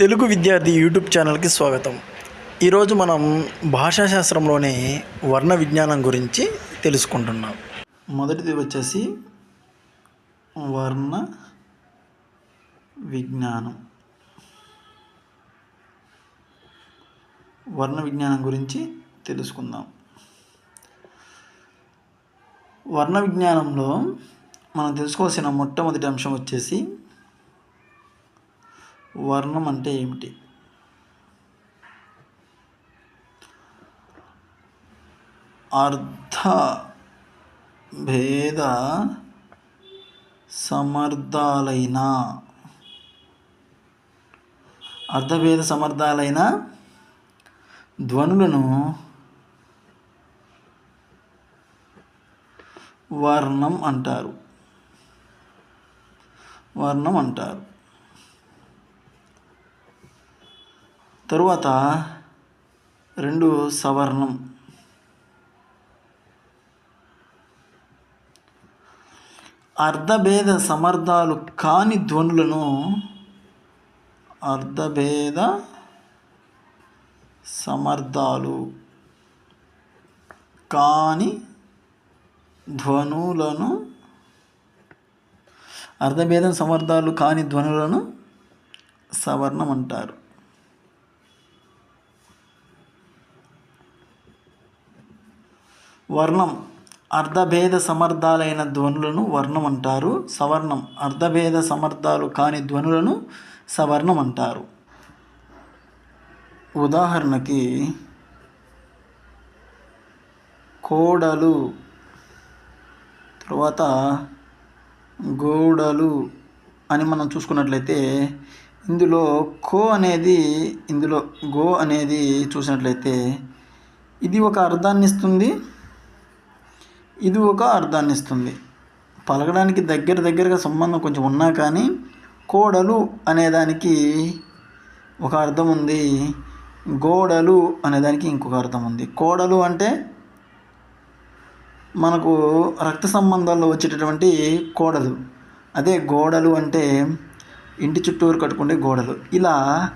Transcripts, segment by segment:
తెలుగు విద్యార్థి యూట్యూబ్ ఛానల్కి స్వాగతం. ఈరోజు మనం భాషాశాస్త్రంలోని వర్ణ విజ్ఞానం గురించి తెలుసుకుంటున్నాం. మొదటిది వచ్చేసి వర్ణ విజ్ఞానం. వర్ణ విజ్ఞానం గురించి తెలుసుకుందాం. వర్ణ విజ్ఞానంలో మనం తెలుసుకోవాల్సిన మొట్టమొదటి అంశం వచ్చేసి వర్ణం అంటే ఏమిటి? అర్థ భేద సమర్థాలైన. అర్థభేద సమర్థాలైన ధ్వనులను వర్ణం అంటారు. వర్ణం అంటారు. తరువాత రెండు సవర్ణం. అర్ధభేద సమర్థాలు కాని ధ్వనులను అర్ధభేద సమర్థాలు కాని ధ్వనులను అర్ధభేద సమర్థాలు కాని ధ్వనులను సవర్ణం అంటారు. వర్ణం. అర్ధభేద సమర్థాలైన ధ్వనులను వర్ణం అంటారు. సవర్ణం. అర్ధభేద సమర్థాలు కాని ధ్వనులను సవర్ణం అంటారు. ఉదాహరణకి కోడలు. తర్వాత గోడలు అని మనం చూసుకున్నట్లయితే ఇందులో కో అనేది ఇందులో గో అనేది చూసినట్లయితే ఇది ఒక అర్థాన్ని ఇస్తుంది. ఇది ఒక అర్థాన్ని ఇస్తుంది పలకడానికి దగ్గర దగ్గరగా సంబంధం కొంచెం ఉన్నా కానీ కోడలు అనేదానికి ఒక అర్థం ఉంది. గోడలు అనేదానికి ఇంకొక అర్థం ఉంది. కోడలు అంటే మనకు రక్త సంబంధాల్లో వచ్చేటటువంటి కోడలు. అదే గోడలు అంటే ఇంటి చుట్టూరు కట్టుకునే గోడలు. ఇలా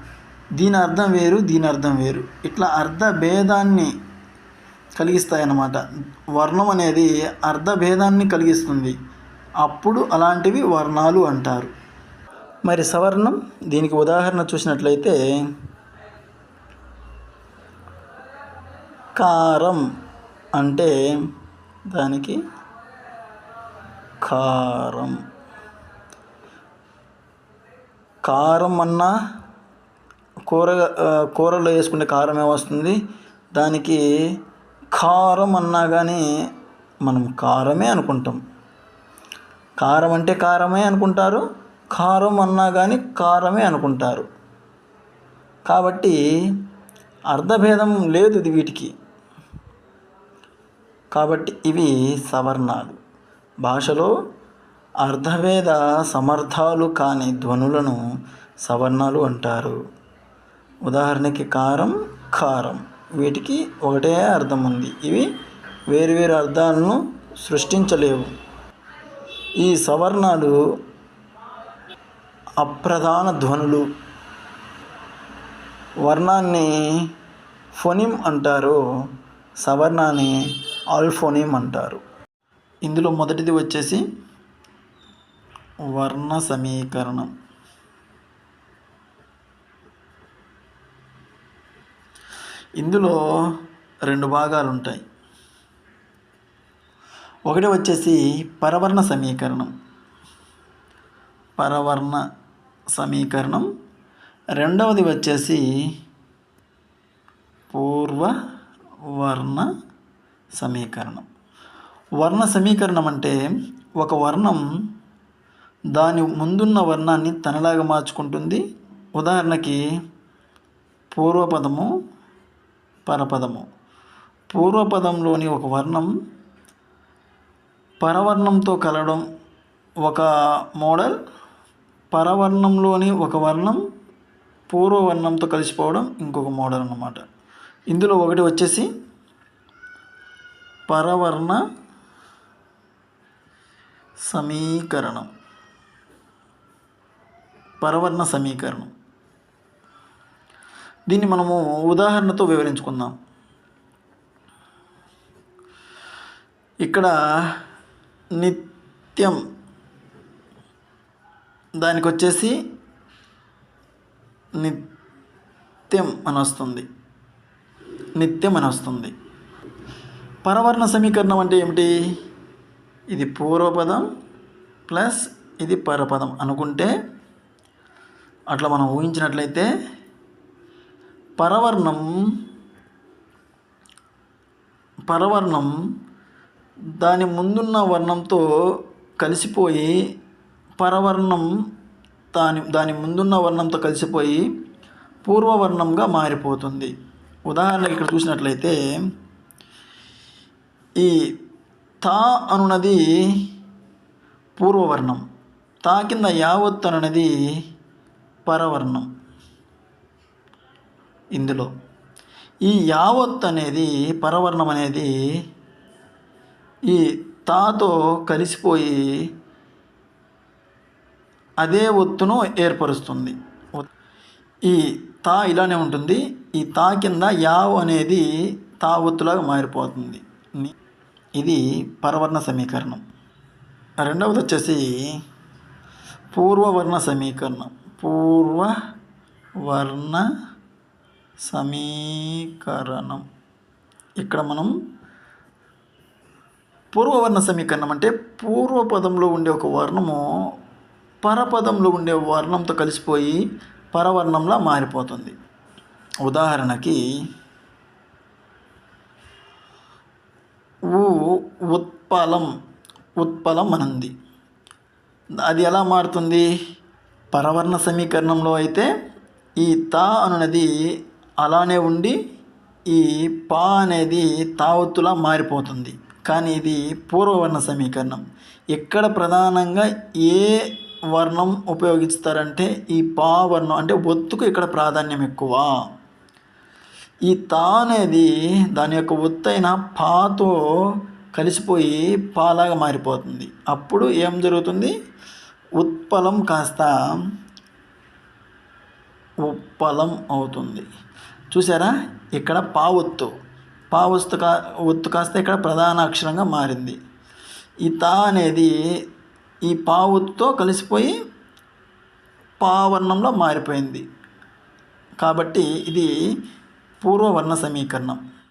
దీని అర్థం వేరు దీని అర్థం వేరు. ఇట్లా అర్థ భేదాన్ని కలిగిస్తాయన్నమాట. వర్ణం అనేది అర్ధ భేదాన్ని కలిగిస్తుంది. అప్పుడు అలాంటివి వర్ణాలు అంటారు. మరి సవర్ణం దీనికి ఉదాహరణ చూసినట్లయితే కారం అంటే దానికి కారం. కారం అన్నా కూర కూరలో వేసుకునే కారం ఏమొస్తుంది దానికి కారం అన్నా కానీ మనం కారమే అనుకుంటాం. కారం అంటే కారమే అనుకుంటారు కారం అన్నా కానీ కారమే అనుకుంటారు. కాబట్టి అర్ధభేదం లేదు ఇది వీటికి. కాబట్టి ఇవి సవర్ణాలు. భాషలో అర్ధభేద సమర్థాలు కాని ధ్వనులను సవర్ణాలు అంటారు. ఉదాహరణకి కారం కారం. వీటికి ఒకటే అర్థం ఉంది. ఇవి వేరువేరు అర్థాలను సృష్టించలేవు. ఈ సవర్ణాలు అప్రధాన ధ్వనులు. వర్ణాన్ని ఫొనిమ్ అంటారు. సవర్ణాన్ని ఆల్ఫోనిమ్ అంటారు. ఇందులో మొదటిది వచ్చేసి వర్ణ సమీకరణం. ఇందులో రెండు భాగాలు ఉంటాయి ఒకటి వచ్చేసి పరవర్ణ సమీకరణం. పరవర్ణ సమీకరణం. రెండవది వచ్చేసి పూర్వ వర్ణ సమీకరణం. వర్ణ సమీకరణం అంటే ఒక వర్ణం దాని ముందున్న వర్ణాన్ని తనలాగా మార్చుకుంటుంది. ఉదాహరణకి పూర్వపదము పరపదము. పూర్వపదంలోని ఒక వర్ణం పరవర్ణంతో కలవడం ఒక మోడల్ పరవర్ణంలోని ఒక వర్ణం పూర్వవర్ణంతో కలిసిపోవడం ఇంకొక మోడల్ అన్నమాట. ఇందులో ఒకటి వచ్చేసి పరవర్ణ సమీకరణం. పరవర్ణ సమీకరణం. దీన్ని మనము ఉదాహరణతో వివరించుకుందాం. ఇక్కడ నిత్యం దానికి వచ్చేసి నిత్యం అని వస్తుంది. నిత్యం అని వస్తుంది. పరవర్ణ సమీకరణం అంటే ఏమిటి? ఇది పూర్వపదం ప్లస్ ఇది పరపదం అనుకుంటే అట్లా మనం ఊహించినట్లయితే పరవర్ణం పరవర్ణం దాని ముందున్న వర్ణంతో కలిసిపోయి పరవర్ణం దాని దాని ముందున్న వర్ణంతో కలిసిపోయి పూర్వవర్ణంగా మారిపోతుంది. ఉదాహరణకి ఇక్కడ చూసినట్లయితే ఈ తా అనున్నది పూర్వవర్ణం తా కింద యావత్ అనున్నది పరవర్ణం. ఇందులో. ఈ యావత్ అనేది పరవర్ణం అనేది ఈ తాతో కలిసిపోయి అదే ఒత్తును ఏర్పరుస్తుంది. ఈ తా ఇలానే ఉంటుంది. ఈ తా కింద యావ్ అనేది తా ఒత్తులాగా మారిపోతుంది. ఇది పరవర్ణ సమీకరణం. రెండవది వచ్చేసి పూర్వవర్ణ సమీకరణం. పూర్వ వర్ణ సమీకరణం. ఇక్కడ మనం పూర్వవర్ణ సమీకరణం అంటే పూర్వపదంలో ఉండే ఒక వర్ణము పరపదంలో ఉండే వర్ణంతో కలిసిపోయి పరవర్ణంలా మారిపోతుంది. ఉదాహరణకి ఊ ఉత్పలం ఉత్పలం అనంది. అది ఎలా మారుతుంది? పరవర్ణ సమీకరణంలో అయితే ఈ తా అనునది అలానే ఉండి ఈ పా అనేది తావత్తులా మారిపోతుంది. కానీ ఇది పూర్వవర్ణ సమీకరణం. ఇక్కడ ప్రధానంగా ఏ వర్ణం ఉపయోగిస్తారంటే ఈ పా వర్ణం అంటే ఒత్తుకు ఇక్కడ ప్రాధాన్యం ఎక్కువ. ఈ తా అనేది దాని యొక్క ఒత్తైన పాతో కలిసిపోయి పాలాగా మారిపోతుంది. అప్పుడు ఏం జరుగుతుంది? ఉత్పలం కాస్త ఉప్పలం అవుతుంది. చూసారా? ఇక్కడ పావొత్తు. పావొత్తు కా ఒత్తు కాస్త ఇక్కడ ప్రధాన అక్షరంగా మారింది. ఈ తా అనేది ఈ పావుతో కలిసిపోయి పావర్ణంలో మారిపోయింది. కాబట్టి ఇది పూర్వవర్ణ సమీకరణం.